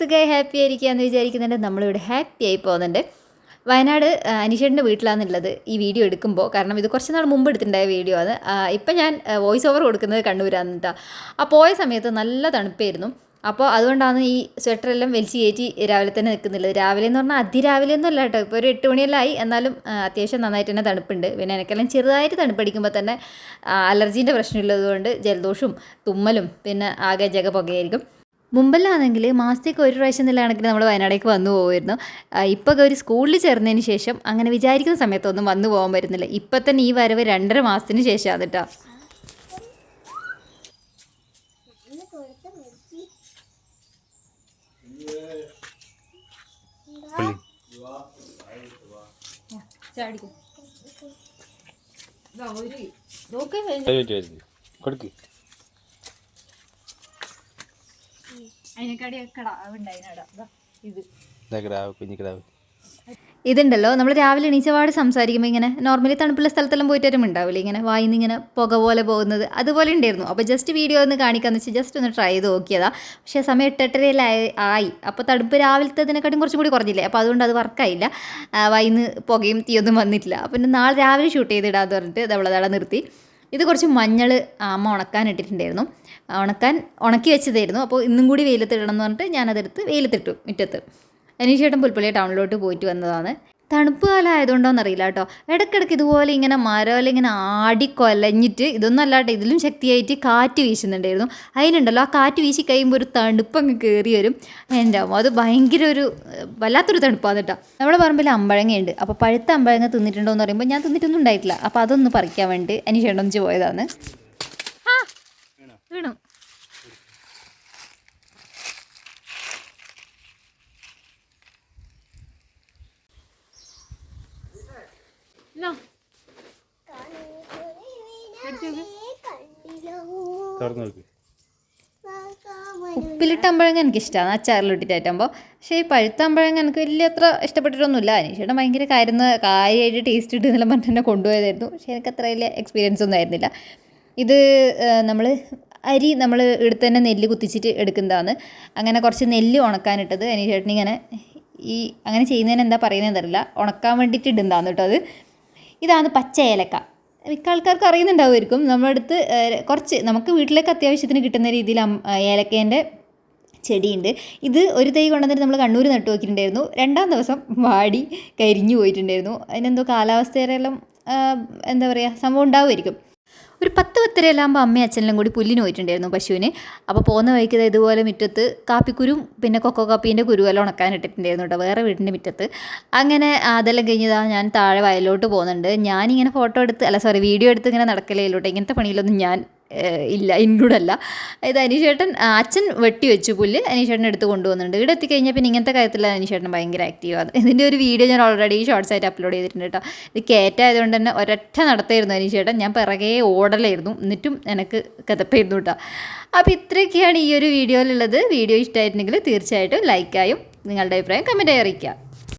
സുഖമായി ഹാപ്പി ആയിരിക്കുകയെന്ന് വിചാരിക്കുന്നുണ്ട്. നമ്മളിവിടെ ഹാപ്പി ആയി പോകുന്നുണ്ട്. വയനാട് അനീഷേട്ടന്റെ വീട്ടിലാണുള്ളത് ഈ വീഡിയോ എടുക്കുമ്പോൾ. കാരണം ഇത് കുറച്ച് നാൾ മുമ്പ് എടുത്തിട്ടുണ്ടായ വീഡിയോ ആണ്. ഇപ്പം ഞാൻ വോയിസ് ഓവർ കൊടുക്കുന്നത് കണ്ണൂരാണ് കേട്ടോ ആ പോയ സമയത്ത് നല്ല തണുപ്പായിരുന്നു. അപ്പോൾ അതുകൊണ്ടാണ് ഈ സ്വെറ്ററെല്ലാം വലിച്ചു കയറ്റി രാവിലെ തന്നെ നിൽക്കുന്നുള്ളത്. രാവിലെ എന്ന് പറഞ്ഞാൽ അതിരാവിലെ ഒന്നും അല്ല കേട്ടോ ഇപ്പോൾ ഒരു എട്ട് മണിയെല്ലാം ആയി. എന്നാലും അത്യാവശ്യം നന്നായിട്ട് തന്നെ തണുപ്പുണ്ട്. പിന്നെ എനിക്കെല്ലാം ചെറുതായിട്ട് തണുപ്പടിക്കുമ്പോൾ തന്നെ അലർജീന്റെ പ്രശ്നമുള്ളതുകൊണ്ട് ജലദോഷവും തുമ്മലും പിന്നെ ആകെ ജഗ പുകയായിരിക്കും. മുമ്പെല്ലാണെങ്കിൽ മാസത്തേക്ക് ഒരു പ്രാവശ്യം എന്നുള്ള കണക്കിന് നമ്മൾ വയനാടേക്ക് വന്നു പോകുമായിരുന്നു ഇപ്പോൾ ഒരു സ്കൂളിൽ ചേർന്നതിന് ശേഷം അങ്ങനെ വിചാരിക്കുന്ന സമയത്തൊന്നും വന്നു പോകാൻ പറ്റുന്നില്ല. ഇപ്പം തന്നെ ഈ വരവ് രണ്ടര മാസത്തിന് ശേഷമാണ് കേട്ടോ കൊടുക്ക്. ഇത്. ഇതാ കിടാവ് കുഞ്ഞു കിടാവ് ഇതുണ്ടല്ലോ നമ്മൾ രാവിലെ എണീച്ചപാട് സംസാരിക്കുമ്പോൾ ഇങ്ങനെ നോർമലി തണുപ്പുള്ള സ്ഥലത്തെല്ലാം പോയിട്ടും ഉണ്ടാവില്ല ഇങ്ങനെ വായിന്ന് ഇങ്ങനെ പുക പോലെ പോകുന്നത് അതുപോലെ ഉണ്ടായിരുന്നു. അപ്പോൾ ജസ്റ്റ് വീഡിയോ ഒന്ന് കാണിക്കാന്ന് വെച്ചാൽ ജസ്റ്റ് ഒന്ന് ട്രൈ ചെയ്ത് നോക്കിയതാ. പക്ഷേ സമയം എട്ടെട്ടരയിലായി ആയി അപ്പോൾ തണുപ്പ് രാവിലത്തേതിനെക്കാട്ടും കുറച്ചും കൂടി കുറഞ്ഞില്ലേ? അപ്പോൾ അതുകൊണ്ട് അത് വർക്കായില്ല വായിന്ന് പുകയും തീയൊന്നും വന്നിട്ടില്ല. അപ്പോൾ പിന്നെ നാളെ രാവിലെ ഷൂട്ട് ചെയ്തിടാന്ന് പറഞ്ഞിട്ട് നമ്മളതവിടെ നിർത്തി. ഇത് കുറച്ച് മഞ്ഞൾ അമ്മ ഉണക്കാൻ ഇട്ടിട്ടുണ്ടായിരുന്നു. ഉണക്കാൻ ഉണക്കി വെച്ചതായിരുന്നു. അപ്പോൾ ഇന്നും കൂടി വെയിലത്തിടണം എന്ന് പറഞ്ഞിട്ട് ഞാനതെടുത്ത് വെയിലത്തിട്ടു മുറ്റത്ത്. അനീഷേട്ടൻ പുൽപ്പള്ളി ടൗണിലോട്ട് പോയിട്ട് വന്നതാണ്. തണുപ്പ് കാലം ആയതുകൊണ്ടോന്ന് അറിയില്ല കേട്ടോ ഇടയ്ക്കിടയ്ക്ക് ഇതുപോലെ ഇങ്ങനെ മരം ഇങ്ങനെ ആടി കൊലഞ്ഞിട്ട് ഇതൊന്നും അല്ലാട്ടെ ഇതിലും ശക്തിയായിട്ട് കാറ്റ് വീശുന്നുണ്ടായിരുന്നു. അതിനുണ്ടല്ലോ ആ കാറ്റ് വീശി കഴിയുമ്പോൾ ഒരു തണുപ്പ് അങ്ങ് കയറി വരും എന്റെ അമ്മ അത് ഭയങ്കര ഒരു വല്ലാത്തൊരു തണുപ്പാണ് കേട്ടോ നമ്മുടെ പറമ്പിൽ അമ്പഴങ്ങയുണ്ട്. അപ്പോൾ പഴുത്ത അമ്പഴങ്ങ തിന്നിട്ടുണ്ടോ എന്ന് പറയുമ്പോൾ ഞാൻ തിന്നിട്ടൊന്നും ഉണ്ടായിട്ടില്ല. അപ്പോൾ അതൊന്ന് പറിക്കാൻ വേണ്ടി അനീഷേട്ടൻ പോയതാണ്. തുറന്നു നോക്ക് ഉപ്പിലിട്ട അമ്പഴങ്ങ എനിക്ക് ഇഷ്ടമാണ് അച്ചാറിലിട്ടിട്ടാകുമ്പോൾ പക്ഷേ ഈ പഴുത്ത അമ്പഴങ്ങ എനിക്ക് വലിയ അത്ര ഇഷ്ടപ്പെട്ടിട്ടൊന്നുമില്ല. അനീഷയുടെ ഭയങ്കര കാര്യം കാര്യമായിട്ട് ടേസ്റ്റ് ഇട്ട് എന്നെല്ലാം പറഞ്ഞിട്ട് എന്നെ കൊണ്ടുപോയതായിരുന്നു. പക്ഷേ എനിക്ക് അത്ര വലിയ എക്സ്പീരിയൻസ് ഒന്നും ആയിരുന്നില്ല. ഇത് നമ്മൾ അരി നമ്മൾ എടുത്ത് തന്നെ നെല്ല് കുത്തിച്ചിട്ട് എടുക്കുന്നതാണ്. അങ്ങനെ കുറച്ച് നെല്ല് ഉണക്കാനിട്ടത്. അനീഷേട്ടൻ ഇങ്ങനെ ഈ അങ്ങനെ ചെയ്യുന്നതിന് എന്താ പറയുന്നതെന്ന് അറിയില്ല. ഉണക്കാൻ വേണ്ടിയിട്ട് ഇടുന്നതാണ് കേട്ടോ അത്. ഇതാണ് പച്ച ഏലക്ക. മിക്ക ആൾക്കാർക്ക് അറിയുന്നുണ്ടാവുമായിരിക്കും. നമ്മുടെ അടുത്ത് കുറച്ച് നമുക്ക് വീട്ടിലേക്ക് അത്യാവശ്യത്തിന് കിട്ടുന്ന രീതിയിൽ ഏലക്കേന്റെ ചെടിയുണ്ട്. ഇത് ഒരു തൈ കൊണ്ടുവന്നിട്ട് നമ്മൾ കണ്ണൂർ നട്ടു നോക്കിയിട്ടുണ്ടായിരുന്നു. രണ്ടാം ദിവസം വാടി കരിഞ്ഞു പോയിട്ടുണ്ടായിരുന്നു. അതിനെന്തോ കാലാവസ്ഥയിലെല്ലാം എന്താ പറയുക സംഭവം ഉണ്ടാവുമായിരിക്കും. ഒരു പത്ത് പത്തരയിലാകുമ്പോൾ അമ്മയും അച്ഛനെല്ലാം കൂടി പുല്ലിന് പോയിട്ടുണ്ടായിരുന്നു പശുവിന്. അപ്പോൾ പോകുന്ന വഴിക്ക് ഇതുപോലെ മുറ്റത്ത് കാപ്പിക്കുരും പിന്നെ കൊക്കോ കാപ്പീന്റെ കുരുവെല്ലാം ഉണക്കാനിട്ടിട്ടുണ്ടായിരുന്നു കേട്ടോ വേറെ വീടിന്റെ മുറ്റത്ത്. അങ്ങനെ അതെല്ലാം കഴിഞ്ഞതാണ് ഞാൻ താഴെ വയലോട്ട് പോകുന്നുണ്ട്. ഞാനിങ്ങനെ ഫോട്ടോ എടുത്ത് അല്ല സോറി വീഡിയോ എടുത്ത് ഇങ്ങനെ നടക്കലേലോട്ടെ ഇങ്ങനത്തെ പണിയിലൊന്നും ഞാൻ ഇല്ല ഇൻക്ലൂഡ് അല്ല ഇത് അനീഷേട്ടൻ അച്ഛൻ വെട്ടി വെച്ചു പുല്ല് അനീഷേട്ടൻ എടുത്ത് കൊണ്ടുവന്നിട്ടുണ്ട്. ഇവിടെ എത്തിക്കഴിഞ്ഞാൽ പിന്നെ ഇങ്ങനത്തെ കാര്യത്തിൽ അനീഷേട്ടൻ ഭയങ്കര ആക്റ്റീവാണ് ഇതിന്റെ ഒരു വീഡിയോ ഞാൻ ഓൾറെഡി ഷോർട്സ് ആയിട്ട് അപ്ലോഡ് ചെയ്തിട്ടുണ്ട് കേട്ടോ ഇത് കയറ്റായതുകൊണ്ട് തന്നെ ഒരൊറ്റ നടത്തായിരുന്നു അനീഷേട്ടൻ. ഞാൻ പിറകെ ഓടലായിരുന്നു. എന്നിട്ടും എനിക്ക് കഥപ്പായിരുന്നു കേട്ടോ അപ്പോൾ ഇത്രയൊക്കെയാണ് ഈ ഒരു വീഡിയോയിലുള്ളത് വീഡിയോ ഇഷ്ടമായിട്ടുണ്ടെങ്കിൽ തീർച്ചയായിട്ടും ലൈക്കായും നിങ്ങളുടെ അഭിപ്രായം കമന്റായി അറിയിക്കുക.